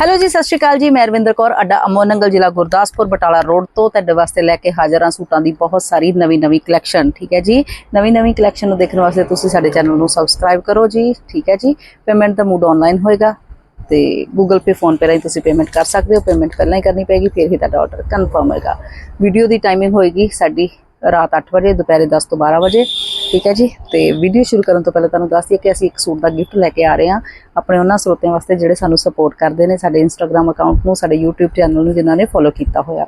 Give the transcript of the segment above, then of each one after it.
Hello ਜੀ, ਸਤਿ ਸ਼੍ਰੀ ਅਕਾਲ ਜੀ। ਮੈਂ ਰਵਿੰਦਰ ਕੌਰ, ਅੱਡਾ ਅਮੋਨੰਗਲ ਜ਼ਿਲ੍ਹਾ ਗੁਰਦਾਸਪੁਰ, ਬਟਾਲਾ ਰੋਡ ਤੋਂ ਤੁਹਾਡੇ ਵਾਸਤੇ ਲੈ ਕੇ ਹਾਜ਼ਰ ਹਾਂ ਸੂਟਾਂ ਦੀ ਬਹੁਤ ਸਾਰੀ ਨਵੀਂ ਨਵੀਂ ਕਲੈਕਸ਼ਨ ਠੀਕ ਹੈ ਜੀ? ਨਵੀਂ ਨਵੀਂ ਕਲੈਕਸ਼ਨ ਨੂੰ ਦੇਖਣ ਵਾਸਤੇ ਤੁਸੀਂ ਸਾਡੇ ਚੈਨਲ ਨੂੰ ਸਬਸਕ੍ਰਾਈਬ ਕਰੋ ਜੀ, ਠੀਕ ਹੈ ਜੀ? ਪੇਮੈਂਟ ਦਾ ਮੂਡ ਆਨਲਾਈਨ ਹੋਏਗਾ ਤੇ Google Pay ਫੋਨ ਪੇ ਰਾਹੀਂ ਤੁਸੀਂ ਪੇਮੈਂਟ ਕਰ ਸਕਦੇ ਹੋ। ਪੇਮੈਂਟ ਪਹਿਲਾਂ ਹੀ ਕਰਨੀ ਪਏਗੀ, ਫਿਰ ਹੀ ਤੁਹਾਡਾ ਆਰਡਰ ਕਨਫਰਮ ਹੋਏਗਾ। ਵੀਡੀਓ ਦੀ ਟਾਈਮਿੰਗ ਹੋਏਗੀ ਸਾਡੀ ਰਾਤ 8 ਵਜੇ, ਦੁਪਹਿਰੇ 10 ਤੋਂ 12 ਵਜੇ, ਠੀਕ ਹੈ ਜੀ? ਤੇ ਵੀਡੀਓ ਸ਼ੁਰੂ ਕਰਨ ਤੋਂ ਪਹਿਲਾਂ ਤੁਹਾਨੂੰ ਦੱਸ ਦਈਏ ਕਿ ਅਸੀਂ ਇੱਕ ਸੂਟ ਦਾ ਗਿਫਟ ਲੈ ਕੇ ਆ ਰਹੇ ਹਾਂ। ਆਪਣੇ ਉਹਨਾਂ ਸਰੋਤਿਆਂ ਵਾਸਤੇ ਜਿਹੜੇ ਸਾਨੂੰ ਸਪੋਰਟ ਕਰਦੇ ਨੇ, ਸਾਡੇ ਇੰਸਟਾਗ੍ਰam ਅਕਾਊਂਟ ਨੂੰ, ਸਾਡੇ YouTube ਚੈਨਲ ਨੂੰ ਜਿਨ੍ਹਾਂ ਨੇ ਫੋਲੋ ਕੀਤਾ ਹੋਇਆ।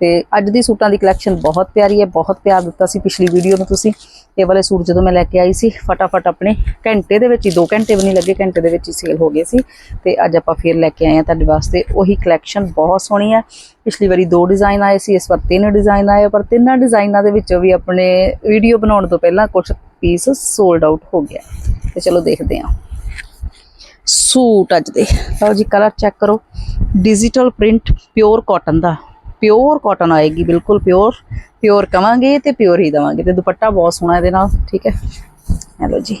ਤੇ ਅੱਜ ਦੀ ਸੂਟਾਂ ਦੀ ਕਲੈਕਸ਼ਨ ਬਹੁਤ ਪਿਆਰੀ ਹੈ, ਬਹੁਤ ਪਿਆਰ ਦਿੱਤਾ ਸੀ ਪਿਛਲੀ ਵੀਡੀਓ ਨੂੰ ਤੁਸੀਂ। ਇਹ ਵਾਲੇ ਸੂਟ ਜਦੋਂ ਮੈਂ ਲੈ ਕੇ ਆਈ ਸੀ, ਫਟਾਫਟ ਆਪਣੇ ਘੰਟੇ ਦੇ ਵਿੱਚ ਹੀ 2 ਘੰਟੇ ਵੀ ਨਹੀਂ ਲੱਗੇ, ਘੰਟੇ ਦੇ ਵਿੱਚ ਹੀ ਸੇਲ ਹੋ ਗਏ ਸੀ। ਤੇ ਅੱਜ ਆਪਾਂ ਫੇਰ ਲੈ ਕੇ ਆਏ ਹਾਂ ਤੁਹਾਡੇ ਵਾਸਤੇ। ਉਹੀ ਕਲੈਕਸ਼ਨ ਬਹੁਤ ਸੋਹਣੀ ਹੈ। ਪਿਛਲੀ ਵਾਰੀ ਦੋ ਡਿਜ਼ਾਈਨ ਆਏ ਸੀ, ਇਸ ਵਾਰ ਤਿੰਨ ਡਿਜ਼ਾਈਨ ਆਏ, ਪਰ ਤਿੰਨਾਂ ਡਿਜ਼ਾਈਨਾਂ ਦੇ ਵਿੱਚੋਂ ਵੀ ਆਪਣੇ ਵੀਡੀਓ ਬਣਾਉਣ ਤੋਂ ਪਹਿਲਾਂ ਕੁਝ ਪੀਸ ਸੋਲਡ ਆਊਟ ਹੋ ਗਿਆ। ਤੇ ਚਲੋ ਦੇਖਦੇ ਹਾਂ। ਸੂਟ ਅੱਜ ਦੇ। ਲਓ ਜੀ ਕਲਰ ਚੈੱਕ ਕਰੋ। ਡਿਜੀਟਲ ਪ੍ਰਿੰਟ ਪਿਓਰ ਕਾਟਨ ਦਾ। ਪਿਓਰ ਕਾਟਨ ਆਏਗੀ, ਬਿਲਕੁਲ ਪਿਓਰ ਪਿਓਰ ਕਵਾਂਗੇ ਤੇ ਪਿਓਰ ਹੀ ਦਵਾਂਗੇ ਤੇ ਦੁਪੱਟਾ ਬਹੁਤ ਸੋਹਣਾ ਇਹਦੇ ਨਾਲ, ਠੀਕ ਹੈ? ਇਹ ਲਓ ਜੀ।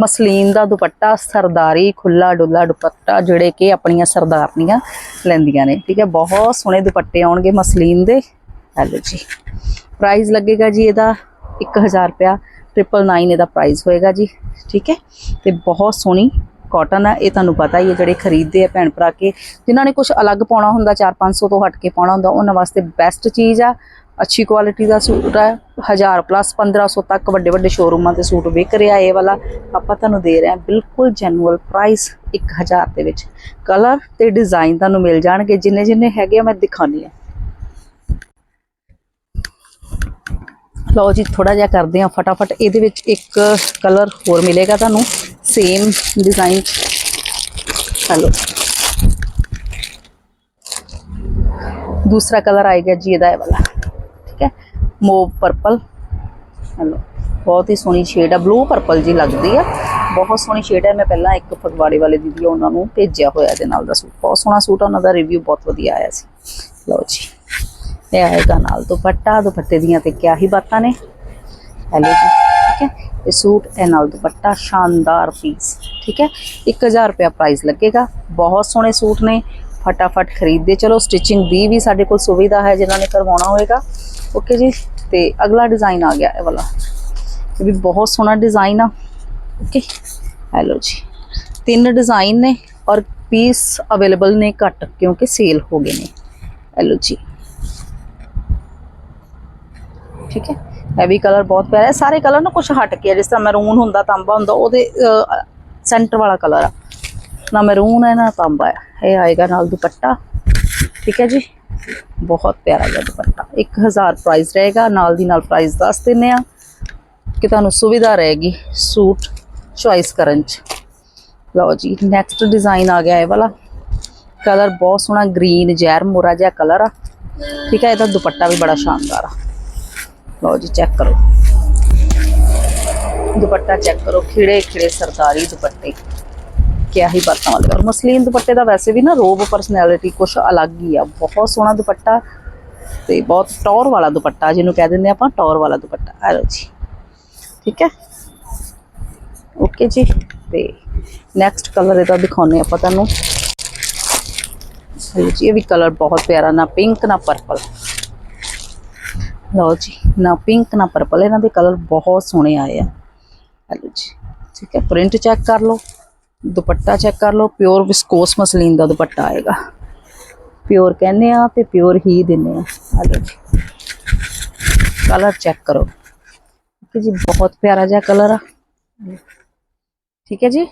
ਮਸਲੀਨ ਦਾ ਦੁਪੱਟਾ, ਸਰਦਾਰੀ ਖੁੱਲਾ ਡੁੱਲਾ ਦੁਪੱਟਾ, ਜਿਹੜੇ ਕਿ ਆਪਣੀਆਂ ਸਰਦਾਰਨੀਆਂ ਲੈਂਦੀਆਂ ਨੇ, ਠੀਕ ਹੈ? ਬਹੁਤ ਸੋਹਣੇ ਦੁਪੱਟੇ ਆਉਣਗੇ ਮਸਲੀਨ ਦੇ। ਇਹ ਲਓ ਜੀ। ਪ੍ਰਾਈਸ ਲੱਗੇਗਾ ਜੀ ਇਹਦਾ 1000 ਰੁਪਿਆ 999 ਇਹਦਾ ਪ੍ਰਾਈਸ ਹੋਏਗਾ ਜੀ, ਠੀਕ ਹੈ? ਤੇ ਬਹੁਤ ਸੋਹਣੀ ਕਾਟਨ ਆ, ਇਹ ਤੁਹਾਨੂੰ ਪਤਾ ਹੀ ਹੈ ਜਿਹੜੇ ਖਰੀਦਦੇ ਆ ਭੈਣ ਭਰਾ ਕੇ, ਜਿਨ੍ਹਾਂ ਨੇ ਕੁਝ ਅਲੱਗ ਪਾਉਣਾ ਹੁੰਦਾ 4-500 ਤੋਂ ਹਟ ਕੇ ਪਾਉਣਾ ਹੁੰਦਾ, ਉਹਨਾਂ ਵਾਸਤੇ ਬੈਸਟ ਚੀਜ਼ ਆ। ਅੱਛੀ ਕੁਆਲਿਟੀ ਦਾ ਸੂਟ ਆ 1000 ਪਲੱਸ 1500 ਤੱਕ ਵੱਡੇ ਵੱਡੇ ਸ਼ੋਰੂਮਾਂ ਤੇ ਸੂਟ ਵਿਕ ਰਿਹਾ ਇਹ ਵਾਲਾ। ਆਪਾਂ ਤੁਹਾਨੂੰ ਦੇ ਰਹੇ ਹਾਂ ਬਿਲਕੁਲ ਜੈਨੂਅਲ ਪ੍ਰਾਈਸ 1000 ਦੇ ਵਿੱਚ। ਕਲਰ ਤੇ ਡਿਜ਼ਾਈਨ ਤੁਹਾਨੂੰ ਮਿਲ ਜਾਣਗੇ, ਜਿੰਨੇ ਜਿੰਨੇ ਹੈਗੇ ਆ, ਮੈਂ ਦਿਖਾਣੀ ਆ ਲਓ ਜੀ ਥੋੜਾ ਜਿਹਾ ਕਰਦੇ ਆ ਫਟਾਫਟ। ਇਹਦੇ ਵਿੱਚ ਇੱਕ ਕਲਰ ਹੋਰ ਮਿਲੇਗਾ ਤੁਹਾਨੂੰ। ਸੇਮ ਡਿਜ਼ਾਈਨ ਹਲੋ ਦੂਸਰਾ ਕਲਰ ਆਏਗਾ ਜੀ ਇਹਦਾ ਇਹ ਵਾਲਾ। ਠੀਕ ਹੈ? ਮੋਵ ਪਰਪਲ ਹਲੋ ਬਹੁਤ ਹੀ ਸੋਹਣੀ ਸ਼ੇਡ ਆ। ਬਲੂ ਪਰਪਲ ਜੀ ਲੱਗਦੀ ਆ। ਬਹੁਤ ਸੋਹਣੀ ਸ਼ੇਡ ਹੈ ਮੈਂ ਪਹਿਲਾਂ ਇੱਕ ਫਗਵਾੜੇ ਵਾਲੇ ਦੀਦੀ ਆ, ਉਹਨਾਂ ਨੂੰ ਭੇਜਿਆ ਹੋਇਆ ਇਹਦੇ ਨਾਲ ਦਾ ਸੂਟ। ਬਹੁਤ ਸੋਹਣਾ ਸੂਟ ਆ। ਉਹਨਾਂ ਦਾ ਰਿਵਿਊ ਬਹੁਤ ਵਧੀਆ ਆਇਆ ਸੀ। ਲਓ ਜੀ। ਇਹ ਆਏਗਾ ਨਾਲ ਦੁਪੱਟਾ, ਦੁਪੱਟੇ ਦੀਆਂ ਤੇ ਕਿਆ ਹੀ ਬਾਤਾਂ ਨੇ। ਹੈਲੋ ਜੀ, ਠੀਕ ਹੈ? ਇਹ ਸੂਟ, ਇਹ ਨਾਲ ਦੁਪੱਟਾ, ਸ਼ਾਨਦਾਰ ਪੀਸ ਠੀਕ ਹੈ? 1000 ਰੁਪਿਆ ਪ੍ਰਾਈਸ ਲੱਗੇਗਾ। ਬਹੁਤ ਸੋਹਣੇ ਸੂਟ ਨੇ। ਫਟਾਫਟ ਖਰੀਦਦੇ ਚਲੋ। ਸਟਿਚਿੰਗ ਦੀ ਵੀ ਸਾਡੇ ਕੋਲ ਸੁਵਿਧਾ ਹੈ, ਜਿਨ੍ਹਾਂ ਨੇ ਕਰਵਾਉਣਾ ਹੋਏਗਾ। ਓਕੇ ਜੀ, ਤੇ ਅਗਲਾ ਡਿਜ਼ਾਈਨ ਆ ਗਿਆ ਇਹ ਵਾਲਾ। ਇਹ ਵੀ ਬਹੁਤ ਸੋਹਣਾ ਡਿਜ਼ਾਈਨ ਆ। ਓਕੇ ਹੈਲੋ ਜੀ। ਤਿੰਨ ਡਿਜ਼ਾਈਨ ਨੇ ਔਰ ਪੀਸ ਅਵੇਲੇਬਲ ਨੇ ਘੱਟ, ਕਿਉਂਕਿ ਸੇਲ ਹੋ ਗਏ ਨੇ। ਹੈਲੋ ਜੀ। ਠੀਕ ਹੈ? ਇਹ ਵੀ ਕਲਰ ਬਹੁਤ ਪਿਆਰਾ ਹੈ। ਸਾਰੇ ਕਲਰ ਨਾ ਕੁਝ ਹਟ ਕੇ ਆ, ਜਿਸ ਤਰ੍ਹਾਂ ਮੈਰੂਨ ਹੁੰਦਾ ਤਾਂਬਾ ਹੁੰਦਾ ਉਹਦੇ ਸੈਂਟਰ ਵਾਲਾ ਕਲਰ ਆ। ਨਾ ਮੈਰੂਨ ਹੈ ਨਾ ਤਾਂਬਾ ਹੈ ਇਹ ਆਏਗਾ ਨਾਲ ਦੁਪੱਟਾ। ਠੀਕ ਹੈ ਜੀ? ਬਹੁਤ ਪਿਆਰਾ ਜਿਹਾ ਦੁਪੱਟਾ। 1000 ਪ੍ਰਾਈਸ ਰਹੇਗਾ। ਨਾਲ ਦੀ ਨਾਲ ਪ੍ਰਾਈਸ ਦੱਸ ਦਿੰਨੇ ਆ ਕਿ ਤੁਹਾਨੂੰ ਸੁਵਿਧਾ ਰਹੇਗੀ ਸੂਟ ਚੁਆਇਸ ਕਰਨ ਚ। ਲਓ ਜੀ ਨੈਕਸਟ ਡਿਜ਼ਾਈਨ ਆ ਗਿਆ ਇਹ ਵਾਲਾ। ਕਲਰ ਬਹੁਤ ਸੋਹਣਾ ਗ੍ਰੀਨ ਜ਼ਹਿਰ ਮੋਰਾ ਜਿਹਾ ਕਲਰ ਆ। ਠੀਕ ਹੈ ਇਹਦਾ ਦੁਪੱਟਾ ਵੀ ਬੜਾ ਸ਼ਾਨਦਾਰ ਆ। ਲਓ ਜੀ ਚੈੱਕ ਕਰੋ। ਦੁਪੱਟਾ ਚੈੱਕ ਕਰੋ, ਖਿੜੇ ਖਿੜੇ ਸਰਦਾਰੀ ਦੁਪੱਟੇ। ਕਿਆ ਹੀ ਬਾਤਾਂ ਵਾਲੇ ਔਰ ਮਸਲੀਨ ਦੁਪੱਟੇ ਦਾ ਵੈਸੇ ਵੀ ਨਾ ਰੋਬ ਪਰਸਨੈਲਿਟੀ ਕੁਝ ਅਲੱਗ ਹੀ ਆ। ਬਹੁਤ ਸੋਹਣਾ ਦੁਪੱਟਾ ਤੇ ਬਹੁਤ ਟੌਰ ਵਾਲਾ ਦੁਪੱਟਾ, ਜਿਹਨੂੰ ਕਹਿ ਦਿੰਦੇ ਆਪਾਂ ਟੌਰ ਵਾਲਾ ਦੁਪੱਟਾ। ਆ ਲਓ ਜੀ। ਠੀਕ ਹੈ? ਓਕੇ ਜੀ। ਤੇ ਨੈਕਸਟ ਕਲਰ ਇਹਦਾ ਦਿਖਾਉਨੇ ਆਪਾਂ ਤੁਹਾਨੂੰ। ਹਲੋ ਜੀ, ਇਹ ਵੀ ਕਲਰ ਬਹੁਤ ਪਿਆਰਾ, ਨਾ ਪਿੰਕ ਨਾ ਪਰਪਲ ਲਓ ਜੀ, ਨਾ ਪਿੰਕ ਨਾ ਪਰਪਲ ਇਹਨਾਂ ਦੇ ਕਲਰ ਬਹੁਤ ਸੋਹਣੇ ਆਏ ਆ। ਹਲੋ ਜੀ, ਠੀਕ ਹੈ ਪ੍ਰਿੰਟ ਚੈੱਕ ਕਰ ਲਓ, ਦੁਪੱਟਾ ਚੈੱਕ ਕਰ ਲਓ ਪਿਓਰ ਵਿਸਕੋਸ ਮਸਲੀਨ ਦਾ ਦੁਪੱਟਾ ਆਏਗਾ। ਪਿਓਰ ਕਹਿੰਦੇ ਆ ਤੇ ਪਿਓਰ ਹੀ ਦਿੰਨੇ ਆ। ਹਲੋ ਜੀ ਕਲਰ ਚੈੱਕ ਕਰੋ। ਠੀਕ ਹੈ ਜੀ, ਬਹੁਤ ਪਿਆਰਾ ਜਿਹਾ ਕਲਰ ਆ। ਠੀਕ ਹੈ ਜੀ?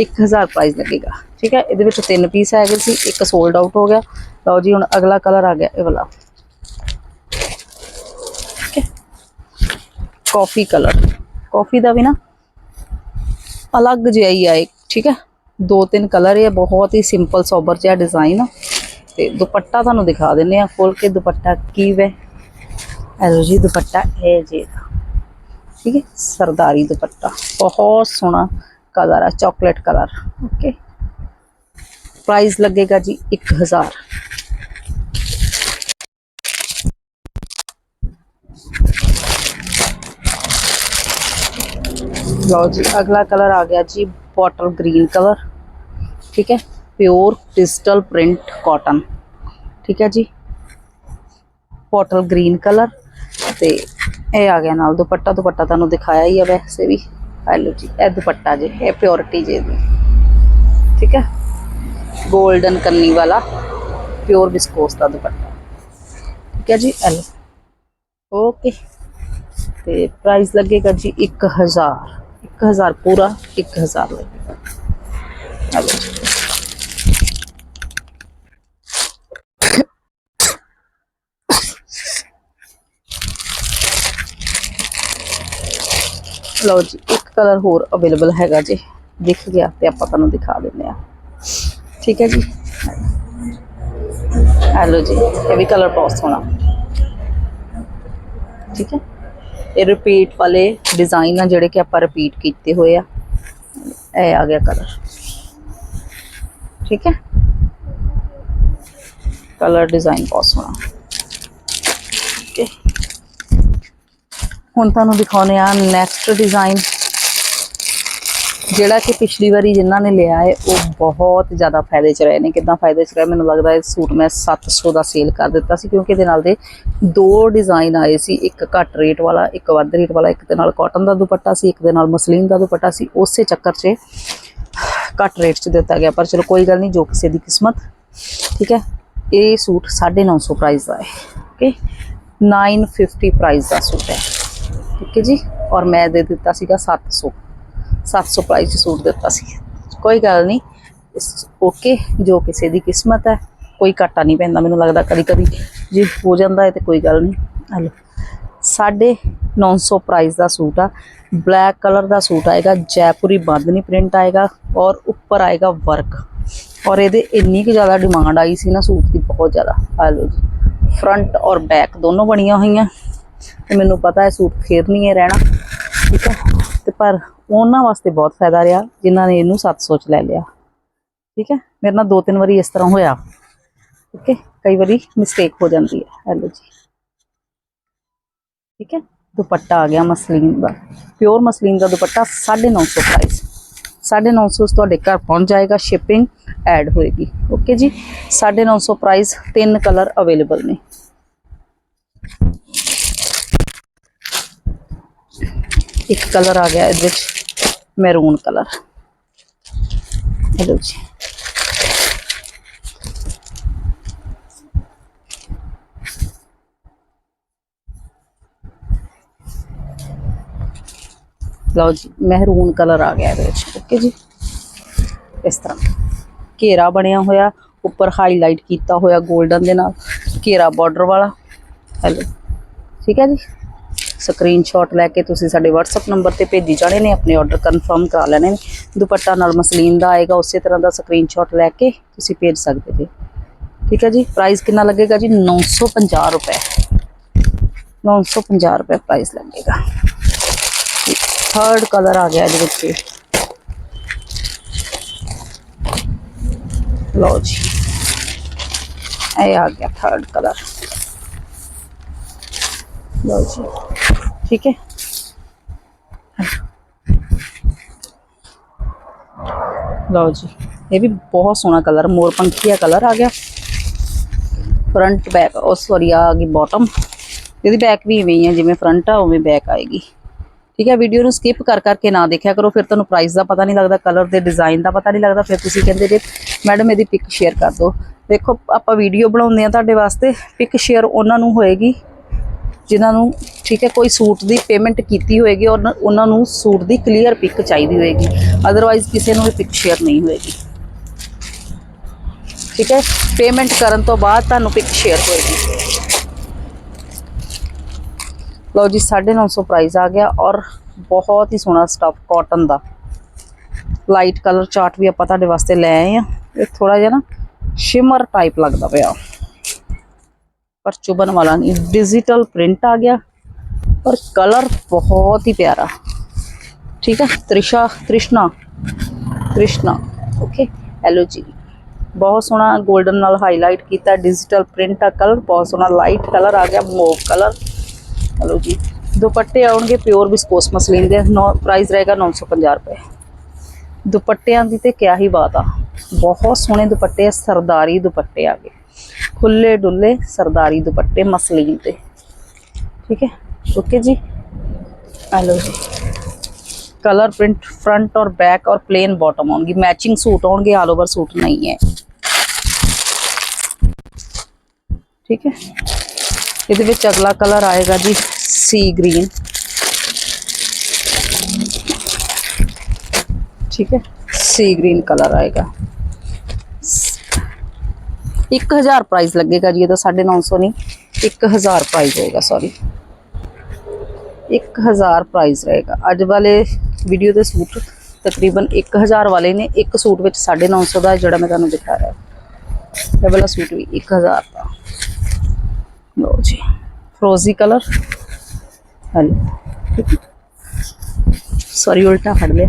1000 ਪ੍ਰਾਈਸ ਲੱਗੇਗਾ। ਠੀਕ ਹੈ, ਇਹਦੇ ਵਿੱਚ ਤਿੰਨ ਪੀਸ ਹੈਗੇ ਸੀ, ਇੱਕ ਸੋਲਡ ਆਊਟ ਹੋ ਗਿਆ। ਲਓ ਜੀ, ਹੁਣ ਅਗਲਾ ਕਲਰ ਆ ਗਿਆ ਇਹ ਵਾਲਾ। ਠੀਕ ਹੈ? ਕਾਫੀ ਕਲਰ ਕਾਫੀ ਦਾ ਵੀ ਨਾ ਅਲੱਗ ਜਿਹਾ ਹੀ ਆ ਇੱਕ ਠੀਕ ਹੈ? ਦੋ ਤਿੰਨ ਕਲਰ ਇਹ ਬਹੁਤ ਹੀ ਸਿੰਪਲ ਸੋਬਰ ਜਿਹਾ ਡਿਜ਼ਾਈਨ ਆ। ਤੇ ਦੁਪੱਟਾ ਤੁਹਾਨੂੰ ਦਿਖਾ ਦਿੰਨੇ ਆ ਖੋਲ ਕੇ ਦੁਪੱਟਾ ਕੀ ਵੇ? ਐਲੋ ਜੀ, ਦੁਪੱਟਾ ਇਹ ਜੇ ਠੀਕ ਹੈ? ਸਰਦਾਰੀ ਦੁਪੱਟਾ, ਬਹੁਤ ਸੋਹਣਾ ਕਲਰ ਆ ਚਾਕਲੇਟ ਕਲਰ ਓਕੇ ਪ੍ਰਾਈਸ ਲੱਗੇਗਾ ਜੀ 1000 ਲਓ ਜੀ ਅਗਲਾ ਕਲਰ ਆ ਗਿਆ ਜੀ ਬੋਟਲ ਗ੍ਰੀਨ ਕਲਰ ਠੀਕ ਹੈ ਪਿਓਰ ਡਿਜੀਟਲ ਪ੍ਰਿੰਟ ਕਾਟਨ ਠੀਕ ਹੈ ਜੀ ਬੋਟਲ ਗ੍ਰੀਨ ਕਲਰ ਤੇ ਇਹ ਆ ਗਿਆ ਨਾਲ ਦੁਪੱਟਾ ਦੁਪੱਟਾ ਤੁਹਾਨੂੰ ਦਿਖਾਇਆ ਹੀ ਆ ਵੈਸੇ ਵੀ ਆ ਲਓ ਜੀ ਇਹ ਦੁਪੱਟਾ ਜੀ ਇਹ ਪਿਓਰਿਟੀ ਜੀ ਦੀ ਠੀਕ ਹੈ 골ਡਨ ਕੰਨੀ ਵਾਲਾ ਪਿਓਰ ਵਿਸਕੋਸ ਦਾ ਦੁਪੱਟਾ ਠੀਕ ਹੈ ਜੀ ਇਹ ਲਓ ਓਕੇ ਤੇ ਪ੍ਰਾਈਸ ਲੱਗੇਗਾ ਜੀ 1000 1000 ਪੂਰਾ 1000 ਲੱਗੇਗਾ ਆ ਲਓ ਜੀ ਲਓ ਜੀ ਇੱਕ ਕਲਰ ਹੋਰ ਅਵੇਲੇਬਲ ਹੈਗਾ ਜੀ ਦਿਖ ਗਿਆ ਤੇ ਆਪਾਂ ਤੁਹਾਨੂੰ ਦਿਖਾ ਦਿੰਦੇ ਆ ਠੀਕ ਹੈ ਜੀ ਆ ਲਓ ਜੀ ਇਹ ਵੀ ਕਲਰ ਬਹੁਤ ਸੋਹਣਾ ਠੀਕ ਹੈ ਇਹ ਰਿਪੀਟ ਵਾਲੇ ਡਿਜ਼ਾਈਨ ਆ ਜਿਹੜੇ ਕਿ ਆਪਾਂ ਰਿਪੀਟ ਕੀਤੇ ਹੋਏ ਆ। ਇਹ ਆ ਗਿਆ ਕਲਰ ਠੀਕ ਹੈ? ਕਲਰ ਡਿਜ਼ਾਈਨ ਬਹੁਤ ਸੋਹਣਾ Okay. ਹੁਣ ਤੁਹਾਨੂੰ ਦਿਖਾਉਣੇ ਆ ਨੈਕਸਟ ਡਿਜ਼ਾਈਨ ਜਿਹੜਾ ਕਿ ਪਿਛਲੀ ਵਾਰੀ ਜਿਨ੍ਹਾਂ ਨੇ ਲਿਆ ਹੈ, ਉਹ ਬਹੁਤ ਜ਼ਿਆਦਾ ਫਾਇਦੇ 'ਚ ਰਹੇ ਨੇ। ਕਿਦਾਂ ਫਾਇਦੇ 'ਚ ਰਹੇ? ਮੈਨੂੰ ਲੱਗਦਾ ਇਹ ਸੂਟ ਮੈਂ 700 ਦਾ ਸੇਲ ਕਰ ਦਿੱਤਾ ਸੀ, ਕਿਉਂਕਿ ਇਹਦੇ ਨਾਲ ਦੇ ਦੋ ਡਿਜ਼ਾਈਨ ਆਏ ਸੀ। ਇੱਕ ਘੱਟ ਰੇਟ ਵਾਲਾ, ਇੱਕ ਵੱਧ ਰੇਟ ਵਾਲਾ, ਇੱਕ ਦੇ ਨਾਲ ਕਾਟਨ ਦਾ ਦੁਪੱਟਾ ਸੀ, ਇੱਕ ਦੇ ਨਾਲ ਮਸਲੀਨ ਦਾ ਦੁਪੱਟਾ ਸੀ। ਉਸੇ ਚੱਕਰ 'ਚ ਘੱਟ ਰੇਟ 'ਚ ਦਿੱਤਾ ਗਿਆ। ਪਰ ਚਲੋ ਕੋਈ ਗੱਲ ਨਹੀਂ, ਜੋ ਕਿਸੇ ਦੀ ਕਿਸਮਤ, ਠੀਕ ਹੈ? ਇਹ ਸੂਟ 950 ਪ੍ਰਾਈਸ ਦਾ ਹੈ ਓਕੇ 950 ਪ੍ਰਾਈਸ ਦਾ ਸੂਟ ਹੈ, ਠੀਕ ਹੈ ਜੀ? ਔਰ ਮੈਂ ਦੇ ਦਿੱਤਾ ਸੀਗਾ 700 700 ਪ੍ਰਾਈਸ 'ਚ ਸੂਟ ਦਿੱਤਾ ਸੀ। ਕੋਈ ਗੱਲ ਨਹੀਂ ਓਕੇ, ਜੋ ਕਿਸੇ ਦੀ ਕਿਸਮਤ ਹੈ, ਕੋਈ ਘਾਟਾ ਨਹੀਂ ਪੈਂਦਾ, ਮੈਨੂੰ ਲੱਗਦਾ ਕਦੀ ਕਦੀ ਜੇ ਹੋ ਜਾਂਦਾ ਹੈ ਤੇ ਕੋਈ ਗੱਲ ਨਹੀਂ। ਹਲੋ, ਸਾਢੇ 900 ਪ੍ਰਾਈਸ ਦਾ ਸੂਟ ਆ ਬਲੈਕ ਕਲਰ ਦਾ ਸੂਟ ਆਏਗਾ, ਜੈਪੁਰੀ ਬਾਂਦਨੀ ਪ੍ਰਿੰਟ ਆਏਗਾ ਔਰ ਉੱਪਰ ਆਏਗਾ ਵਰਕ ਔਰ ਇਹਦੇ ਇੰਨੀ ਕਿ ਜ਼ਿਆਦਾ ਡਿਮਾਂਡ ਆਈ ਸੀ ਨਾ ਸੂਟ ਦੀ, ਬਹੁਤ ਜ਼ਿਆਦਾ। ਆ ਲਓ ਜੀ ਫਰੰਟ ਔਰ ਬੈਕ ਦੋਨੋਂ ਬਣੀਆਂ ਹੋਈਆਂ। ਤੇ ਮੈਨੂੰ ਪਤਾ ਹੈ ਸੂਟ ਫੇਰ ਨਹੀਂ ਹੈ ਰਹਿਣਾ, ਠੀਕ ਹੈ? ਤੇ ਪਰ ਉਹਨਾਂ ਵਾਸਤੇ ਬਹੁਤ ਫਾਇਦਾ ਰਿਹਾ, ਜਿਨ੍ਹਾਂ ਨੇ ਇਹਨੂੰ 700 ਚ ਲੈ ਲਿਆ। ਠੀਕ ਹੈ? ਮੇਰੇ ਨਾਲ ਦੋ ਤਿੰਨ ਵਾਰੀ ਇਸ ਤਰ੍ਹਾਂ ਹੋਇਆ। ਓਕੇ ਕਈ ਵਾਰੀ ਮਿਸਟੇਕ ਹੋ ਜਾਂਦੀ ਹੈ। ਹੈਲੋ ਜੀ। ਠੀਕ ਹੈ? ਦੁਪੱਟਾ ਆ ਗਿਆ ਮਸਲੀਨ ਦਾ। ਪਿਓਰ ਮਸਲੀਨ ਦਾ ਦੁਪੱਟਾ 950 ਪ੍ਰਾਈਸ 950 ਤੁਹਾਡੇ ਘਰ ਪਹੁੰਚ ਜਾਏਗਾ ਸ਼ਿਪਿੰਗ ਐਡ ਹੋਏਗੀ। ਓਕੇ ਜੀ? 950 ਪ੍ਰਾਈਸ ਤਿੰਨ ਕਲਰ ਅਵੇਲੇਬਲ ਨੇ। ਇੱਕ ਕਲਰ ਆ ਗਿਆ ਇਹਦੇ ਵਿੱਚ ਮੈਰੂਨ ਕਲਰ ਇਹ ਲਓ ਜੀ ਲਓ ਜੀ ਮਹਿਰੂਨ ਕਲਰ ਆ ਗਿਆ ਇਹਦੇ ਵਿੱਚ ਓਕੇ ਜੀ ਇਸ ਤਰ੍ਹਾਂ ਘੇਰਾ ਬਣਿਆ ਹੋਇਆ ਉੱਪਰ ਹਾਈਲਾਈਟ ਕੀਤਾ ਹੋਇਆ 골ਡਨ ਦੇ ਨਾਲ ਘੇਰਾ ਬਾਰਡਰ ਵਾਲਾ ਹੈਲੋ ਠੀਕ ਹੈ ਜੀ ਸਕਰੀਨਸ਼ਾਟ ਲੈ ਕੇ ਤੁਸੀਂ ਸਾਡੇ WhatsApp ਨੰਬਰ ਤੇ ਭੇਜੀ ਜਾਣੇ ਨੇ, ਆਪਣੇ ਆਰਡਰ ਕਨਫਰਮ ਕਰਾ ਲੈਣੇ ਨੇ। ਦੁਪੱਟਾ ਨਾਲ ਮਸਲੀਨ ਦਾ ਆਏਗਾ, ਉਸੇ ਤਰ੍ਹਾਂ ਦਾ ਸਕਰੀਨਸ਼ਾਟ ਲੈ ਕੇ ਤੁਸੀਂ ਭੇਜ ਸਕਦੇ ਜੀ। ਠੀਕ ਹੈ ਜੀ? ਪ੍ਰਾਈਸ ਕਿੰਨਾ ਲੱਗੇਗਾ ਜੀ? 950 ਰੁਪਏ। 950 ਰੁਪਏ ਪ੍ਰਾਈਸ ਲੱਗੇਗਾ। ਥਰਡ ਕਲਰ ਆ ਗਿਆ ਇਹਦੇ ਵਿੱਚ ਲਓ ਜੀ। ਇਹ ਆ ਗਿਆ ਥਰਡ ਕਲਰ ਲਓ ਜੀ। ਠੀਕ ਹੈ। ਲਓ ਜੀ, ਇਹ ਵੀ ਬਹੁਤ ਸੋਹਣਾ ਕਲਰ ਮੋਰ ਪੰਖੀਆ ਕਲਰ ਆ ਗਿਆ। ਫਰੰਟ ਬੈਕ ਉਹ ਸੌਰੀ ਆ ਗਈ ਬਾਟਮ ਇਹਦੀ ਬੈਕ ਵੀ ਇਵੇਂ ਹੀ ਹੈ ਜਿਵੇਂ ਫਰੰਟ ਆ, ਉਵੇਂ ਬੈਕ ਆਏਗੀ। ਠੀਕ ਹੈ ਵੀਡੀਓ ਨੂੰ ਸਕਿਪ ਕਰ ਕਰਕੇ ਨਾ ਦੇਖਿਆ ਕਰੋ, ਫਿਰ ਤੁਹਾਨੂੰ ਪ੍ਰਾਈਸ ਦਾ ਪਤਾ ਨਹੀਂ ਲੱਗਦਾ ਕਲਰ ਦੇ ਡਿਜ਼ਾਈਨ ਦਾ ਪਤਾ ਨਹੀਂ ਲੱਗਦਾ, ਫਿਰ ਤੁਸੀਂ ਕਹਿੰਦੇ ਜੇ ਮੈਡਮ ਇਹਦੀ ਪਿਕ ਸ਼ੇਅਰ ਕਰ ਦਿਓ। ਦੇਖੋ, ਆਪਾਂ ਵੀਡੀਓ ਬਣਾਉਂਦੇ ਆ ਤੁਹਾਡੇ ਵਾਸਤੇ ਪਿਕ ਸ਼ੇਅਰ ਉਹਨਾਂ ਨੂੰ ਹੋਏਗੀ। ਜਿਨ੍ਹਾਂ ਨੂੰ, ਠੀਕ ਹੈ, ਕੋਈ ਸੂਟ ਦੀ ਪੇਮੈਂਟ ਕੀਤੀ ਹੋਏਗੀ ਔਰ ਉਹਨਾਂ ਨੂੰ ਸੂਟ ਦੀ ਕਲੀਅਰ ਪਿਕ ਚਾਹੀਦੀ ਹੋਏਗੀ। ਅਦਰਵਾਈਜ਼ ਕਿਸੇ ਨੂੰ ਵੀ ਪਿਕ ਸ਼ੇਅਰ ਨਹੀਂ ਹੋਏਗੀ। ਠੀਕ ਹੈ? ਪੇਮੈਂਟ ਕਰਨ ਤੋਂ ਬਾਅਦ ਤੁਹਾਨੂੰ ਪਿਕ ਸ਼ੇਅਰ ਹੋਏਗੀ। ਲਓ ਜੀ 950 ਪ੍ਰਾਈਸ ਆ ਗਿਆ ਔਰ ਬਹੁਤ ਹੀ ਸੋਹਣਾ ਸਟਫ ਕਾਟਨ ਦਾ। ਲਾਈਟ ਕਲਰ ਚਾਰਟ ਵੀ ਆਪਾਂ ਤੁਹਾਡੇ ਵਾਸਤੇ ਲੈ ਆਏ ਆ ਇਹ ਥੋੜਾ ਜਿਹਾ ਨਾ ਸ਼ਿਮਰ ਟਾਈਪ ਲੱਗਦਾ ਪਿਆ। ਪਰ ਚੁਬਨ ਵਾਲਾ ਨਹੀਂ ਡਿਜੀਟਲ ਪ੍ਰਿੰਟ ਆ ਗਿਆ ਔਰ ਕਲਰ ਬਹੁਤ ਹੀ ਪਿਆਰਾ। ਠੀਕ ਹੈ ਤ੍ਰਿਸ਼ਾ ਤ੍ਰਿਸ਼ਨਾ ਤ੍ਰਿਸ਼ਨਾ। ਓਕੇ ਹੈਲੋ ਜੀ। ਬਹੁਤ ਸੋਹਣਾ 골ਡਨ ਨਾਲ ਹਾਈਲਾਈਟ ਕੀਤਾ ਡਿਜੀਟਲ ਪ੍ਰਿੰਟ ਆ ਕਲਰ ਬਹੁਤ ਸੋਹਣਾ ਲਾਈਟ ਕਲਰ ਆ ਗਿਆ ਮੋਵ ਕਲਰ ਹਲੋ ਜੀ। ਦੁਪੱਟੇ ਆਉਣਗੇ ਪਿਓਰ ਵਿਸਕੋਸ ਮਸਲੀਨ ਦੇ। ਨੋ ਪ੍ਰਾਈਸ ਰਹੇਗਾ 950 ਰੁਪਏ। ਦੁਪੱਟਿਆਂ ਦੀ ਤੇ ਕਿਆ ਹੀ ਬਾਤ ਆ। ਬਹੁਤ ਸੋਹਣੇ ਦੁਪੱਟੇ ਆ, ਸਰਦਾਰੀ ਦੁਪੱਟੇ ਆ ਗਏ। ਖੁੱਲੇ ਡੁੱਲੇ ਸਰਦਾਰੀ ਦੁਪੱਟੇ ਮਸਲੀਨ ਤੇ ਠੀਕ ਹੈ ਓਕੇ ਜੀ ਆ ਲਓ ਜੀ ਕਲਰ ਪ੍ਰਿੰਟ ਫਰੰਟ ਔਰ ਬੈਕ ਔਰ ਪਲੇਨ ਬਾਟਮ ਆਉਣਗੀ ਮੈਚਿੰਗ ਸੂਟ ਆਉਣਗੇ ਆਲ ਓਵਰ ਸੂਟ ਨਹੀਂ ਹੈ ਠੀਕ ਹੈ ਇਹਦੇ ਵਿੱਚ ਅਗਲਾ ਕਲਰ ਆਏਗਾ ਜੀ ਸੀ ਗ੍ਰੀਨ ਠੀਕ ਹੈ ਸੀ ਗ੍ਰੀਨ ਕਲਰ ਆਏਗਾ 1000 ਪ੍ਰਾਈਸ ਲੱਗੇਗਾ ਜੀ ਇਹਦਾ 950 ਨਹੀਂ 1000 ਪ੍ਰਾਈਸ ਹੋਏਗਾ ਸੌਰੀ 1000 ਪ੍ਰਾਈਸ ਰਹੇਗਾ। ਅੱਜ ਵਾਲੇ ਵੀਡੀਓ ਦੇ ਸੂਟ ਤਕਰੀਬਨ 1000 ਵਾਲੇ ਨੇ, ਇੱਕ ਸੂਟ ਵਿੱਚ 950 ਦਾ ਜਿਹੜਾ ਮੈਂ ਤੁਹਾਨੂੰ ਦਿਖਾ ਰਿਹਾ। ਇਹ ਵਾਲਾ ਸੂਟ ਵੀ 1000 ਦਾ। ਲਓ ਜੀ ਫਰੋਜ਼ੀ ਕਲਰ ਹਲੋ। ਸੌਰੀ ਉਲਟਾ ਫੜ ਲਿਆ।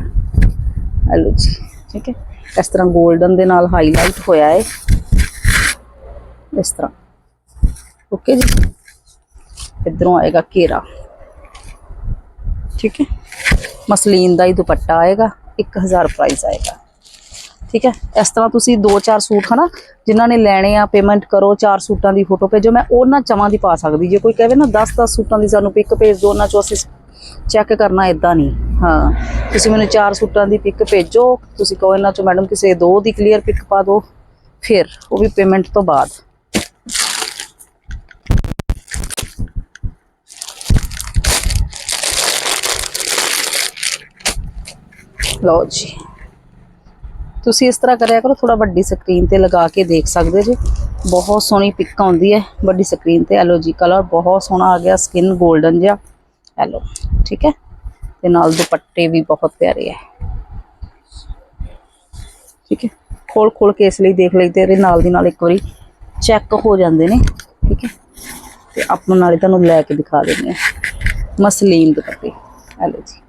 ਹਲੋ ਜੀ, ਠੀਕ ਹੈ। ਇਸ ਤਰ੍ਹਾਂ 골ਡਨ ਦੇ ਨਾਲ ਹਾਈਲਾਈਟ ਹੋਇਆ ਹੈ। ਇਸ ਤਰ੍ਹਾਂ। ਓਕੇ ਜੀ? ਇਧਰੋਂ ਆਏਗਾ ਘੇਰਾ। ਠੀਕ ਹੈ? ਮਸਲੀਨ ਦਾ ਹੀ ਦੁਪੱਟਾ ਆਏਗਾ 1000 ਪ੍ਰਾਈਸ ਆਏਗਾ। ਠੀਕ ਹੈ? ਇਸ ਤਰ੍ਹਾਂ ਤੁਸੀਂ ਦੋ ਚਾਰ ਸੂਟ ਹਨਾ, ਜਿਨ੍ਹਾਂ ਨੇ ਲੈਣੇ ਆ ਪੇਮੈਂਟ ਕਰੋ, ਚਾਰ ਸੂਟਾਂ ਦੀ ਫੋਟੋ ਭੇਜੋ। ਮੈਂ ਉਹਨਾਂ ਚਵਾਂ ਦੀ ਪਾ ਸਕਦੀ, ਜੇ ਕੋਈ ਕਹੇ ਨਾ 10 10 ਸੂਟਾਂ ਦੀ ਸਾਨੂੰ ਪਿਕ ਭੇਜ ਦਿਓ, ਉਹਨਾਂ ਚੋਂ ਅਸੀਂ ਚੈੱਕ ਕਰਨਾ ਇਦਾਂ ਨਹੀਂ। ਹਾਂ, ਤੁਸੀਂ ਮੈਨੂੰ ਚਾਰ ਸੂਟਾਂ ਦੀ ਪਿਕ ਭੇਜੋ, ਤੁਸੀਂ ਕਹੋ ਇਹਨਾਂ ਚੋਂ ਮੈਡਮ ਕਿਸੇ ਦੋ ਦੀ ਕਲੀਅਰ ਪਿਕ ਪਾ ਦਿਓ, ਫਿਰ ਉਹ ਵੀ ਪੇਮੈਂਟ ਤੋਂ ਬਾਅਦ। ਲਓ ਜੀ। ਤੁਸੀਂ ਇਸ ਤਰ੍ਹਾਂ ਕਰਿਆ ਕਰੋ ਥੋੜਾ ਵੱਡੀ ਸਕਰੀਨ ਤੇ ਲਗਾ ਕੇ ਦੇਖ ਸਕਦੇ ਜੀ। ਬਹੁਤ ਸੋਹਣੀ ਪਿਕ ਆਉਂਦੀ ਹੈ, ਵੱਡੀ ਸਕਰੀਨ ਤੇ। ਐਲੋ ਜੀ ਕਲਰ ਬਹੁਤ ਸੋਹਣਾ ਆ ਗਿਆ ਸਕਿਨ 골ਡਨ ਜਿਹਾ। ਐਲੋ ਠੀਕ ਹੈ? ਤੇ ਨਾਲ ਦੁਪੱਟੇ ਵੀ ਬਹੁਤ ਪਿਆਰੇ ਹੈ ਠੀਕ ਹੈ? ਖੋਲ ਖੋਲ ਕੇ ਇਸ ਲਈ ਦੇਖ ਲਈ ਤੇ ਇਹਦੇ ਨਾਲ ਦੀ ਨਾਲ ਇੱਕ ਵਾਰੀ ਚੈੱਕ ਹੋ ਜਾਂਦੇ ਨੇ। ਠੀਕ ਹੈ? ਤੇ ਆਪਾਂ ਨਾਲੇ ਤੁਹਾਨੂੰ ਲੈ ਕੇ ਦਿਖਾ ਦਿੰਦੇ ਹਾਂ। ਮਸਲੀਨ ਦੁਪੱਟੇ। ਐਲੋ ਜੀ।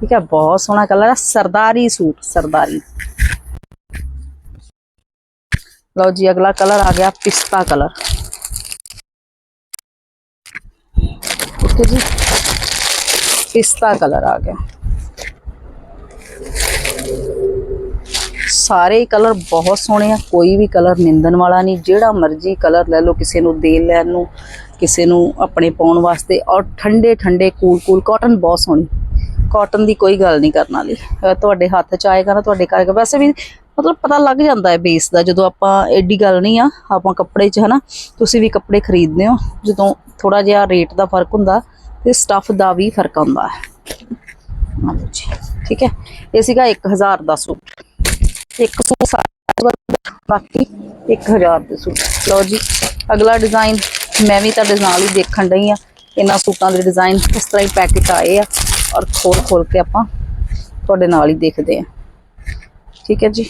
ਠੀਕ ਹੈ, ਬਹੁਤ ਸੋਹਣਾ ਕਲਰ ਹੈ, ਸਰਦਾਰੀ ਸੂਟ, ਸਰਦਾਰੀ। ਲਓ ਜੀ, ਅਗਲਾ ਕਲਰ ਆ ਗਿਆ ਪਿਸਤਾ ਕਲਰ ਓਕੇ ਜੀ, ਪਿਸਤਾ ਕਲਰ ਆ ਗਿਆ। ਸਾਰੇ ਕਲਰ ਬਹੁਤ ਸੋਹਣੇ ਆ, ਕੋਈ ਵੀ ਕਲਰ ਨਿੰਦਣ ਵਾਲਾ ਨਹੀਂ, ਜਿਹੜਾ ਮਰਜ਼ੀ ਕਲਰ ਲੈ ਲਓ, ਕਿਸੇ ਨੂੰ ਦੇ ਲੈਣ ਨੂੰ, ਕਿਸੇ ਨੂੰ ਆਪਣੇ ਪਾਉਣ ਵਾਸਤੇ, ਔਰ ਠੰਡੇ ਠੰਡੇ ਕੂਲ ਕੂਲ ਕਾਟਨ ਬਹੁਤ ਸੋਹਣੀ। ਕਾਟਨ ਦੀ ਕੋਈ ਗੱਲ ਨਹੀਂ ਕਰਨ ਵਾਲੀ। ਤੁਹਾਡੇ ਹੱਥ ਚ ਆਏਗਾ ਨਾ, ਤੁਹਾਡੇ ਘਰ ਵੈਸੇ ਵੀ ਮਤਲਬ ਪਤਾ ਲੱਗ ਜਾਂਦਾ ਹੈ ਬੇਸ ਦਾ, ਜਦੋਂ ਆਪਾਂ ਐਡੀ ਗੱਲ ਨਹੀਂ ਆ, ਆਪਾਂ ਕੱਪੜੇ 'ਚ ਹਨਾ, ਤੁਸੀਂ ਵੀ ਕੱਪੜੇ ਖਰੀਦਦੇ ਹੋ, ਜਦੋਂ ਥੋੜਾ ਜਿਹਾ ਰੇਟ ਦਾ ਫ਼ਰਕ ਹੁੰਦਾ ਤੇ ਸਟੱਫ ਦਾ ਵੀ ਫ਼ਰਕ ਹੁੰਦਾ ਹੈ। ਠੀਕ ਹੈ। ਇਹ ਸੀਗਾ 1000 ਦਾ ਸੂਟ। ਇੱਕ ਸੂਟ ਸਾਰਾ ਬਾਕੀ 1000 ਦੇ ਸੂਟ। ਲਓ ਜੀ, ਅਗਲਾ ਡਿਜ਼ਾਈਨ ਮੈਂ ਵੀ ਤੁਹਾਡੇ ਨਾਲ ਹੀ ਦੇਖਣ ਡਈ ਆ ਇਹਨਾਂ ਸੂਟਾਂ ਦੇ ਡਿਜ਼ਾਈਨ ਇਸ ਤਰ੍ਹਾਂ ਹੀ ਪੈਕੇਟ ਆਏ ਆ। ਔਰ ਖੋਲ ਖੋਲ ਕੇ ਆਪਾਂ ਤੁਹਾਡੇ ਨਾਲ ਹੀ ਦੇਖਦੇ ਆ ਠੀਕ ਹੈ ਜੀ?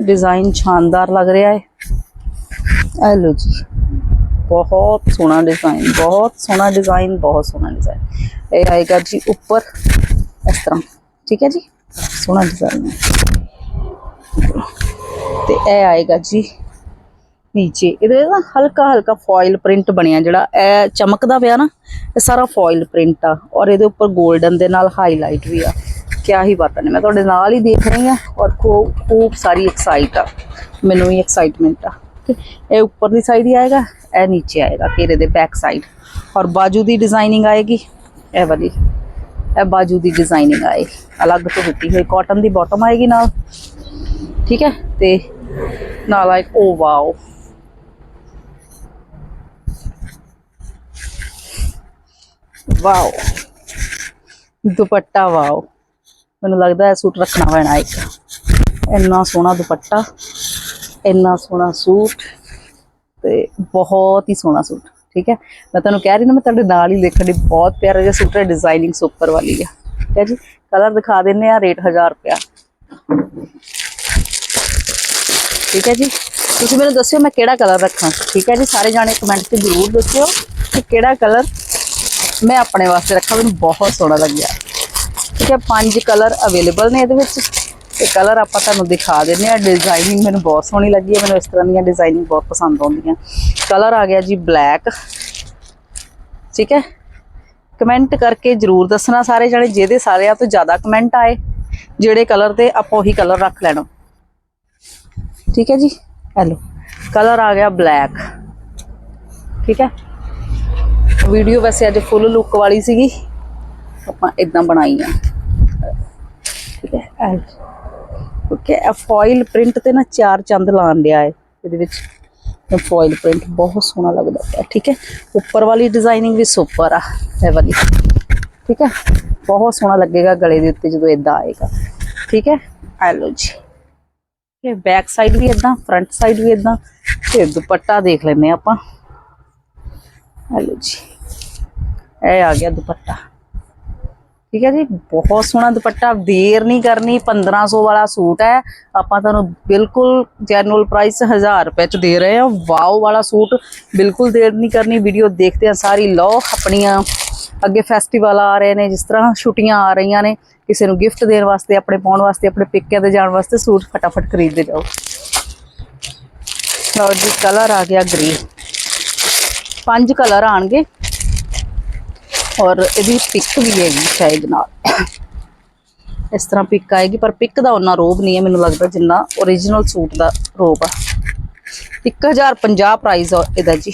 ਡਿਜ਼ਾਈਨ ਸ਼ਾਨਦਾਰ ਲੱਗ ਰਿਹਾ ਹੈ। ਇਹ ਲਓ ਜੀ। ਬਹੁਤ ਸੋਹਣਾ ਡਿਜ਼ਾਈਨ, ਬਹੁਤ ਸੋਹਣਾ ਡਿਜ਼ਾਈਨ, ਬਹੁਤ ਸੋਹਣਾ ਡਿਜ਼ਾਈਨ। ਇਹ ਆਏਗਾ ਜੀ ਉੱਪਰ, ਇਸ ਤਰ੍ਹਾਂ। ਠੀਕ ਹੈ ਜੀ? ਸੋਹਣਾ ਡਿਜ਼ਾਈਨ ਹੈ। ਤੇ ਇਹ ਆਏਗਾ ਜੀ ਨੀਚੇ। ਇਹਦੇ ਨਾ ਹਲਕਾ ਹਲਕਾ ਫੋਇਲ ਪ੍ਰਿੰਟ ਬਣਿਆ ਜਿਹੜਾ, ਇਹ ਚਮਕਦਾ ਪਿਆ ਨਾ, ਇਹ ਸਾਰਾ ਫੋਇਲ ਪ੍ਰਿੰਟ ਆ। ਔਰ ਇਹਦੇ ਉੱਪਰ 골ਡਨ ਦੇ ਨਾਲ ਹਾਈਲਾਈਟ ਵੀ ਆ। ਕਿਆ ਹੀ ਬਾਤਾਂ ਨੇ। ਮੈਂ ਤੁਹਾਡੇ ਨਾਲ ਹੀ ਦੇਖ ਰਹੀ ਆ ਔਰ ਖੂਬ ਖੂਬ ਸਾਰੀ ਐਕਸਾਈਟ ਆ। ਮੈਨੂੰ ਹੀ ਐਕਸਾਈਟਮੈਂਟ ਆ। ਠੀਕ ਹੈ। ਇਹ ਉੱਪਰਲੀ ਸਾਈਡ ਹੀ ਆਏਗਾ, ਇਹ ਨੀਚੇ ਆਏਗਾ, ਘੇਰੇ ਦੇ ਬੈਕ ਸਾਈਡ ਔਰ ਬਾਜੂ ਦੀ ਡਿਜ਼ਾਈਨਿੰਗ ਆਏਗੀ, ਇਹ ਵਾਲੀ। ਇਹ ਬਾਜੂ ਦੀ ਡਿਜ਼ਾਈਨਿੰਗ ਆਏਗੀ ਅਲੱਗ ਤੋਂ ਦਿੱਤੀ ਹੋਈ ਕਾਟਨ ਦੀ ਬਾਟਮ ਆਏਗੀ ਨਾਲ। ਠੀਕ ਹੈ। ਤੇ ਨਾਲ ਆਏ ਓ ਵਾਓ ਵਾਓ ਦੁਪੱਟਾ ਵਾਓ ਮੈਨੂੰ ਲੱਗਦਾ ਹੈ ਸੂਟ ਰੱਖਣਾ ਪੈਣਾ ਇੱਕ। ਇੰਨਾ ਸੋਹਣਾ ਦੁਪੱਟਾ, ਇੰਨਾ ਸੋਹਣਾ ਸੂਟ ਤੇ ਬਹੁਤ ਹੀ ਸੋਹਣਾ ਸੂਟ, ਠੀਕ ਹੈ? ਮੈਂ ਤੁਹਾਨੂੰ ਕਹਿ ਰਹੀ ਨਾ, ਮੈਂ ਤੁਹਾਡੇ ਨਾਲ ਹੀ ਦੇਖਣ ਦੀ ਬਹੁਤ ਪਿਆਰਾ ਜਿਹਾ ਸੂਟ ਹੈ ਡਿਜ਼ਾਈਨਿੰਗ ਸੁਪਰ ਵਾਲੀ ਆ। ਠੀਕ ਹੈ ਜੀ? ਕਲਰ ਦਿਖਾ ਦਿੰਨੇ ਆ ਰੇਟ 1000 ਰੁਪਿਆ ਠੀਕ ਹੈ ਜੀ? ਤੁਸੀਂ ਮੈਨੂੰ ਦੱਸਿਓ ਮੈਂ ਕਿਹੜਾ ਕਲਰ ਰੱਖਾਂ। ਠੀਕ ਹੈ ਜੀ? ਸਾਰੇ ਜਾਣੇ ਕਮੈਂਟ 'ਚ ਜ਼ਰੂਰ ਦੱਸਿਓ ਕਿ ਕਿਹੜਾ ਕਲਰ ਮੈਂ ਆਪਣੇ ਵਾਸਤੇ ਰੱਖਾਂ ਮੈਨੂੰ ਬਹੁਤ ਸੋਹਣਾ ਲੱਗਿਆ। ਠੀਕ ਹੈ, ਪੰਜ ਕਲਰ ਅਵੇਲੇਬਲ ਨੇ ਇਹਦੇ ਵਿੱਚ। ਤੇ ਕਲਰ ਆਪਾਂ ਤੁਹਾਨੂੰ ਦਿਖਾ ਦਿੰਨੇ ਆ ਡਿਜ਼ਾਈਨਿੰਗ ਮੈਨੂੰ ਬਹੁਤ ਸੋਹਣੀ ਲੱਗੀ ਹੈ, ਮੈਨੂੰ ਇਸ ਤਰ੍ਹਾਂ ਦੀਆਂ ਡਿਜ਼ਾਈਨਿੰਗ ਬਹੁਤ ਪਸੰਦ ਆਉਂਦੀਆਂ। ਕਲਰ ਆ ਗਿਆ ਜੀ ਬਲੈਕ ਠੀਕ ਹੈ ਕਮੈਂਟ ਕਰਕੇ ਜਰੂਰ ਦੱਸਣਾ ਸਾਰੇ ਜਣੇ, ਜਿਹਦੇ ਸਾਰਿਆਂ ਤੋਂ ਜ਼ਿਆਦਾ ਕਮੈਂਟ ਆਏ, ਜਿਹੜੇ ਕਲਰ ਤੇ ਆਪਾਂ ਉਹੀ ਕਲਰ ਰੱਖ ਲੈਣਾ। ਠੀਕ ਹੈ ਜੀ ਹੈਲੋ ਕਲਰ ਆ ਗਿਆ ਬਲੈਕ ਠੀਕ ਹੈ ਵੀਡੀਓ ਵੈਸੇ ਅੱਜ ਫੁੱਲ ਲੁੱਕ ਵਾਲੀ ਸੀਗੀ। ਆਪਾਂ ਇਦਾਂ ਬਣਾਈ ਆ। ਠੀਕ ਹੈ ਓਕੇ ਇਹ ਫੋਇਲ ਪ੍ਰਿੰਟ ਤੇ ਨਾ ਚਾਰ ਚੰਦ ਲਾਣ ਲਿਆ ਹੈ ਇਹਦੇ ਵਿੱਚ। ਫੋਇਲ ਪ੍ਰਿੰਟ ਬਹੁਤ ਸੋਹਣਾ ਲੱਗਦਾ ਹੈ ਠੀਕ ਹੈ। ਉੱਪਰ ਵਾਲੀ ਡਿਜ਼ਾਈਨਿੰਗ ਵੀ ਸੁਪਰ ਆ, ਇਹ ਵਾਲੀ। ਠੀਕ ਹੈ, ਬਹੁਤ ਸੋਹਣਾ ਲੱਗੇਗਾ ਗਲੇ ਦੇ ਉੱਤੇ ਜਦੋਂ ਇਦਾਂ ਆਏਗਾ। ਠੀਕ ਹੈ ਆ ਲਓ ਜੀ। ਇਹ ਬੈਕ ਸਾਈਡ ਵੀ ਇਦਾਂ ਫਰੰਟ ਸਾਈਡ ਵੀ ਇਦਾਂ ਤੇ ਦੁਪੱਟਾ ਦੇਖ ਲੈਨੇ ਆਪਾਂ। ਆ ਲਓ ਜੀ। ਇਹ ਆ ਗਿਆ ਦੁਪੱਟਾ। ਠੀਕ ਹੈ ਜੀ, ਬਹੁਤ ਸੋਹਣਾ ਦੁਪੱਟਾ, ਦੇਰ ਨਹੀਂ ਕਰਨੀ 1500 ਵਾਲਾ ਸੂਟ ਹੈ। ਆਪਾਂ ਤੁਹਾਨੂੰ ਬਿਲਕੁਲ ਜੈਨੂਅਲ ਪ੍ਰਾਈਸ 1000 ਰੁਪਏ ਚ ਦੇ ਰਹੇ ਹਾਂ। ਵਾਓ ਵਾਲਾ ਸੂਟ ਬਿਲਕੁਲ ਦੇਰ ਨਹੀਂ ਕਰਨੀ। ਵੀਡੀਓ ਦੇਖਦੇ ਆ ਸਾਰੀ। ਲਓ, ਆਪਣੀਆਂ ਅੱਗੇ ਫੈਸਟੀਵਲ ਆ ਰਹੇ ਨੇ, ਜਿਸ ਤਰ੍ਹਾਂ ਛੁੱਟੀਆਂ ਆ ਰਹੀਆਂ ਨੇ। ਕਿਸੇ ਨੂੰ ਗਿਫਟ ਦੇਣ ਵਾਸਤੇ, ਆਪਣੇ ਪਾਉਣ ਵਾਸਤੇ, ਆਪਣੇ ਪੇਕਿਆਂ ਤੇ ਜਾਣ ਵਾਸਤੇ ਸੂਟ ਫਟਾਫਟ ਖਰੀਦਦੇ ਜਾਓ। ਲਓ ਜੀ ਕਲਰ ਆ ਗਿਆ ਗ੍ਰੀਨ ਪੰਜ ਕਲਰ ਆਣਗੇ। ਔਰ ਇਹਦੀ ਪਿੱਕ ਵੀ ਹੈਗੀ ਸ਼ਾਇਦ ਨਾਲ। ਇਸ ਤਰ੍ਹਾਂ ਪਿੱਕ ਆਏਗੀ, ਪਰ ਪਿੱਕ ਦਾ ਉਹਨਾਂ ਰੋਬ ਨਹੀਂ ਹੈ, ਮੈਨੂੰ ਲੱਗਦਾ ਜਿੰਨਾ origignal ਸੂਟ ਦਾ ਰੋਬ ਆ। 1050 ਪ੍ਰਾਈਸ ਇਹਦਾ ਜੀ।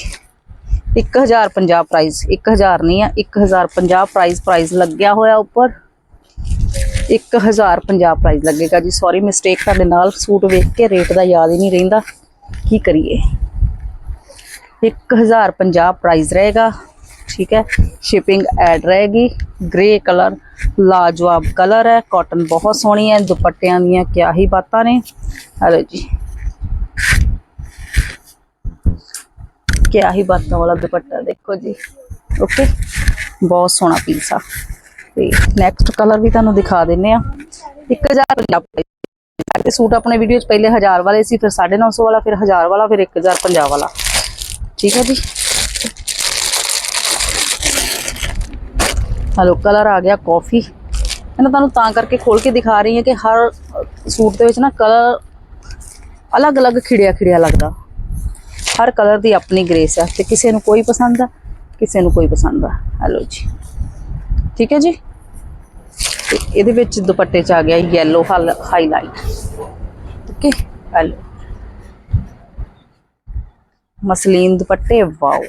1050 ਪ੍ਰਾਈਸ 1000 ਨਹੀਂ ਆ 1050 ਪ੍ਰਾਈਸ ਪ੍ਰਾਈਸ ਲੱਗਿਆ ਹੋਇਆ ਉੱਪਰ। 1050 ਪ੍ਰਾਈਸ ਲੱਗੇਗਾ ਜੀ। ਸੌਰੀ ਮਿਸਟੇਕ ਤੁਹਾਡੇ ਨਾਲ ਸੂਟ ਵੇਖ ਕੇ ਰੇਟ ਦਾ ਯਾਦ ਹੀ ਨਹੀਂ ਰਹਿੰਦਾ। ਕੀ ਕਰੀਏ? 1050 ਪ੍ਰਾਈਸ ਰਹੇਗਾ। ਠੀਕ ਹੈ? ਸ਼ਿਪਿੰਗ ਐਡ ਰਹੇਗੀ ਗ੍ਰੇ ਕਲਰ ਲਾਜਵਾਬ ਕਲਰ ਹੈ ਕਾਟਨ ਬਹੁਤ ਸੋਹਣੀ ਹੈ, ਦੁਪੱਟਿਆਂ ਦੀਆਂ ਕਿਆ ਹੀ ਬਾਤਾਂ ਨੇ। ਹਲੋ ਜੀ। ਕਿਆ ਹੀ ਬਾਤਾਂ ਵਾਲਾ ਦੁਪੱਟਾ ਦੇਖੋ ਜੀ। ਓਕੇ ਬਹੁਤ ਸੋਹਣਾ ਪੀਸ ਆ। ਤੇ ਨੈਕਸਟ ਕਲਰ ਵੀ ਤੁਹਾਨੂੰ ਦਿਖਾ ਦਿੰਨੇ ਆ। 1050 ਤੇ ਸੂਟ ਆਪਣੇ ਵੀਡੀਓ 'ਚ ਪਹਿਲੇ 1000 ਵਾਲੇ ਸੀ, ਫਿਰ 950 ਵਾਲਾ, ਫਿਰ 1000 ਵਾਲਾ, ਫਿਰ 1050 ਵਾਲਾ। ਠੀਕ ਹੈ ਜੀ? ਹਲੋ ਕਲਰ ਆ ਗਿਆ ਕਾਫੀ ਮੈਂ ਤੁਹਾਨੂੰ ਤਾਂ ਕਰਕੇ ਖੋਲ ਕੇ ਦਿਖਾ ਰਹੀ ਹਾਂ ਕਿ ਹਰ ਸੂਟ ਦੇ ਵਿੱਚ ਨਾ ਕਲਰ ਅਲੱਗ-ਅਲੱਗ ਖਿੜਿਆ ਖਿੜਿਆ ਲੱਗਦਾ। ਹਰ ਕਲਰ ਦੀ ਆਪਣੀ ਗ੍ਰੇਸ ਹੈ ਤੇ ਕਿਸੇ ਨੂੰ ਕੋਈ ਪਸੰਦ ਆ, ਕਿਸੇ ਨੂੰ ਕੋਈ ਪਸੰਦ ਆ। ਹਲੋ ਜੀ। ਠੀਕ ਹੈ ਜੀ? ਤੇ ਇਹਦੇ ਵਿੱਚ ਦੁਪੱਟੇ ਚ ਆ ਗਿਆ yellow highlight okay hello muslin ਦੁਪੱਟੇ ਵਾਓ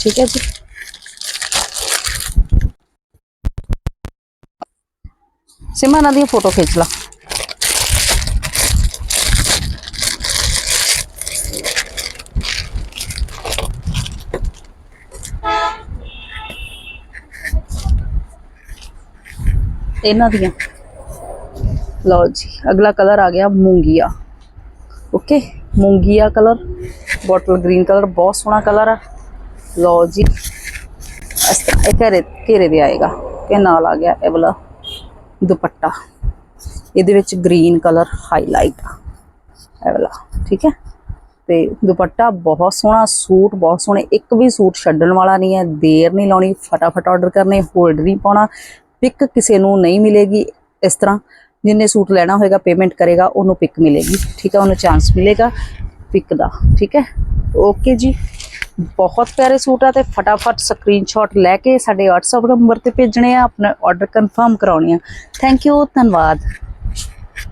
ਠੀਕ ਹੈ ਜੀ? ਸਿਮਾ ਨਾਲ ਦੀ ਫੋਟੋ ਖਿੱਚ ਲਾ ਇਹਨਾਂ ਦੀਆਂ ਲਓ ਜੀ ਅਗਲਾ ਕਲਰ ਆ ਗਿਆ ਮੂੰਗੀਆ ਓਕੇ ਮੂੰਗੀਆ ਕਲਰ ਬੋਟਲ ਗ੍ਰੀਨ ਕਲਰ ਬਹੁਤ ਸੋਹਣਾ ਕਲਰ ਆ ਲਓ ਜੀ ਇਸ ਤਰ੍ਹਾਂ ਇਹ ਘੇਰੇ ਘੇਰੇ ਦੇ ਆਏਗਾ ਕਿ ਨਾਲ ਆ ਗਿਆ ਇਹ ਵਾਲਾ ਦੁਪੱਟਾ। ਇਹਦੇ ਵਿੱਚ ਗ੍ਰੀਨ ਕਲਰ ਹਾਈਲਾਈਟ ਇਹ ਵਾਲਾ, ਠੀਕ ਹੈ? ਤੇ ਦੁਪੱਟਾ ਬਹੁਤ ਸੋਹਣਾ, ਸੂਟ ਬਹੁਤ ਸੋਹਣੇ। ਇੱਕ ਵੀ ਸੂਟ ਛੱਡਣ ਵਾਲਾ ਨਹੀਂ ਹੈ, ਦੇਰ ਨਹੀਂ ਲਾਉਣੀ, ਫਟਾਫਟ ਆਰਡਰ ਕਰਨੇ ਹੋਲਡ ਨਹੀਂ ਪਾਉਣਾ। ਪਿਕ ਕਿਸੇ ਨੂੰ ਨਹੀਂ ਮਿਲੇਗੀ ਇਸ ਤਰ੍ਹਾਂ। ਜਿੰਨੇ ਸੂਟ ਲੈਣਾ ਹੋਏਗਾ ਪੇਮੈਂਟ ਕਰੇਗਾ, ਉਹਨੂੰ ਪਿਕ ਮਿਲੇਗੀ। ਠੀਕ ਹੈ, ਉਹਨੂੰ ਚਾਂਸ ਮਿਲੇਗਾ ਪਿਕ ਦਾ। ਠੀਕ ਹੈ? ਓਕੇ ਜੀ। ਬਹੁਤ ਪਿਆਰੇ ਸੂਟ ਆ ਤੇ ਫਟਾਫਟ ਸਕਰੀਨਸ਼ਾਟ ਲੈ ਕੇ ਸਾਡੇ WhatsApp ਨੰਬਰ ਤੇ ਭੇਜਣੇ ਆ, ਆਪਣਾ ਆਰਡਰ ਕਨਫਰਮ ਕਰਾਉਣੇ ਆ। ਥੈਂਕ ਯੂ ਧੰਨਵਾਦ।